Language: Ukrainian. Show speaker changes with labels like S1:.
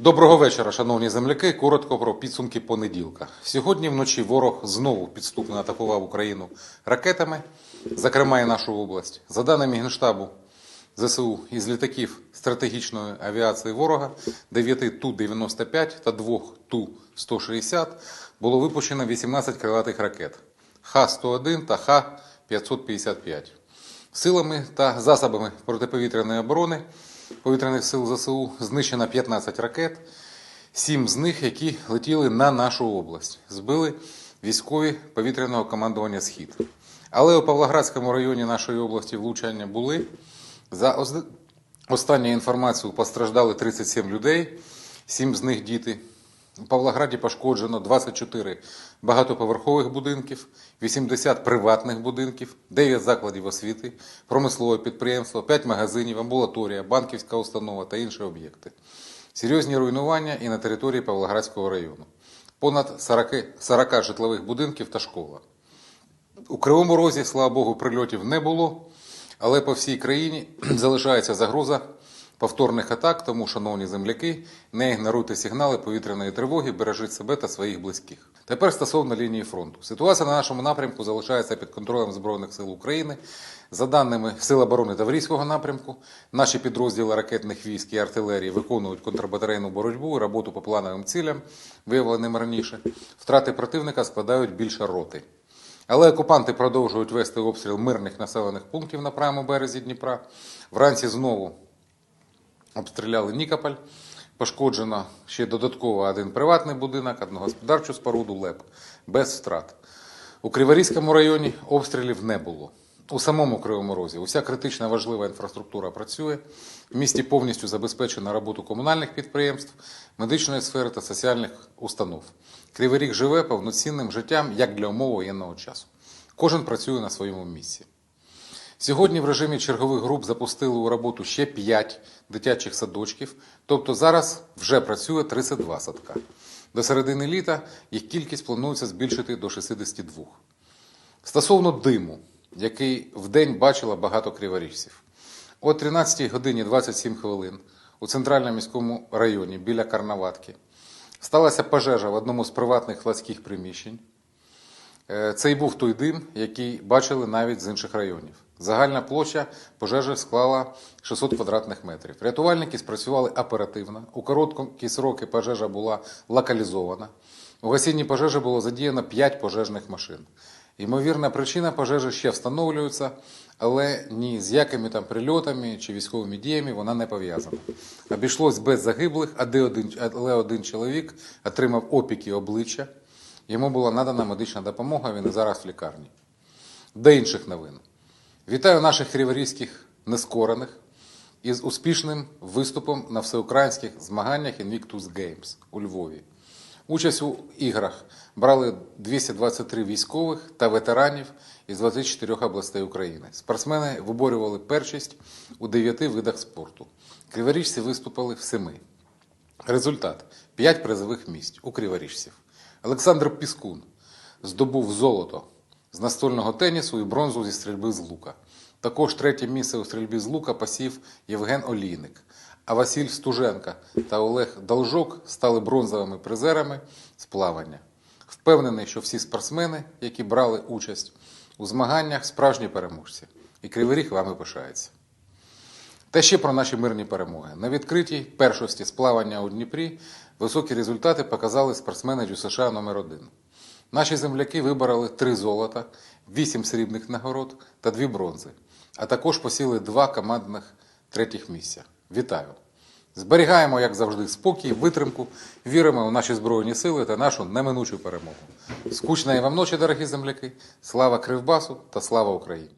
S1: Доброго вечора, шановні земляки. Коротко про підсумки понеділка. Сьогодні вночі ворог знову підступно атакував Україну ракетами, зокрема і нашу область. За даними Генштабу ЗСУ, із літаків стратегічної авіації ворога 9 Ту-95 та 2 Ту-160 було випущено 18 крилатих ракет Х-101 та Х-555. Силами та засобами протиповітряної оборони повітряних сил ЗСУ знищено 15 ракет, 7 з них, які летіли на нашу область, збили військові повітряного командування Схід. Але у Павлоградському районі нашої області влучання були. За останню інформацію постраждали 37 людей, 7 з них діти. У Павлограді пошкоджено 24 багатоповерхових будинків, 80 приватних будинків, 9 закладів освіти, промислове підприємство, 5 магазинів, амбулаторія, банківська установа та інші об'єкти. Серйозні руйнування і на території Павлоградського району. Понад 40, 40 житлових будинків та школа. У Кривому Розі, слава Богу, прильотів не було, але по всій країні залишається загроза повторних атак, тому, шановні земляки, не ігноруйте сигнали повітряної тривоги, бережіть себе та своїх близьких. Тепер стосовно лінії фронту. Ситуація на нашому напрямку залишається під контролем Збройних сил України. За даними Сил оборони Таврійського напрямку, наші підрозділи ракетних військ і артилерії виконують контрбатарейну боротьбу і роботу по плановим цілям, виявленим раніше. Втрати противника складають більше роти. Але окупанти продовжують вести обстріл мирних населених пунктів на правому березі Дніпра. Вранці знову обстріляли Нікополь. Пошкоджено ще додатково один приватний будинок, одну господарчу споруду ЛЕП без втрат. У Криворізькому районі обстрілів не було. У самому Кривому Розі уся критична важлива інфраструктура працює. В місті повністю забезпечена роботу комунальних підприємств, медичної сфери та соціальних установ. Кривий Ріг живе повноцінним життям як для умов воєнного часу. Кожен працює на своєму місці. Сьогодні в режимі чергових груп запустили у роботу ще 5 дитячих садочків, тобто зараз вже працює 32 садка. До середини літа їх кількість планується збільшити до 62. Стосовно диму, який вдень бачила багато криворіжців. О 13 годині 27 хвилин у центральному міському районі біля Карнаватки сталася пожежа в одному з приватних складських приміщень. Е, Це і був той дим, який бачили навіть з інших районів. Загальна площа пожежі склала 600 квадратних метрів. Рятувальники спрацювали оперативно. У короткі сроки пожежа була локалізована. У гасінні пожежі було задіяно 5 пожежних машин. Ймовірна причина пожежі ще встановлюється, але ні з якими там прильотами чи військовими діями вона не пов'язана. Обійшлось без загиблих, але один чоловік отримав опіки обличчя. Йому була надана медична допомога, він зараз в лікарні. До інших новин. Вітаю наших криворізьких нескорених із успішним виступом на всеукраїнських змаганнях Invictus Games у Львові. Участь у іграх брали 223 військових та ветеранів із 24 областей України. Спортсмени виборювали першість у 9 видах спорту. Криворіжці виступили в семи. Результат 5 призових місць у криворіжців. Олександр Піскун здобув золото з настольного тенісу і бронзу зі стрільби з лука. Також третє місце у стрільбі з лука посів Євген Олійник. А Василь Стуженка та Олег Должок стали бронзовими призерами з плавання. Впевнений, що всі спортсмени, які брали участь у змаганнях, справжні переможці. І Кривий Ріг вами пишається. Та ще про наші мирні перемоги. На відкритій першості з плавання у Дніпрі високі результати показали спортсмени ДЮСШ номер 1 Наші земляки вибороли три золота, вісім срібних нагород та дві бронзи, а також посіли два командних третіх місця. Вітаю! Зберігаємо, як завжди, спокій, витримку, віримо у наші Збройні сили та нашу неминучу перемогу. Скучної вам ночі, дорогі земляки! Слава Кривбасу та слава Україні!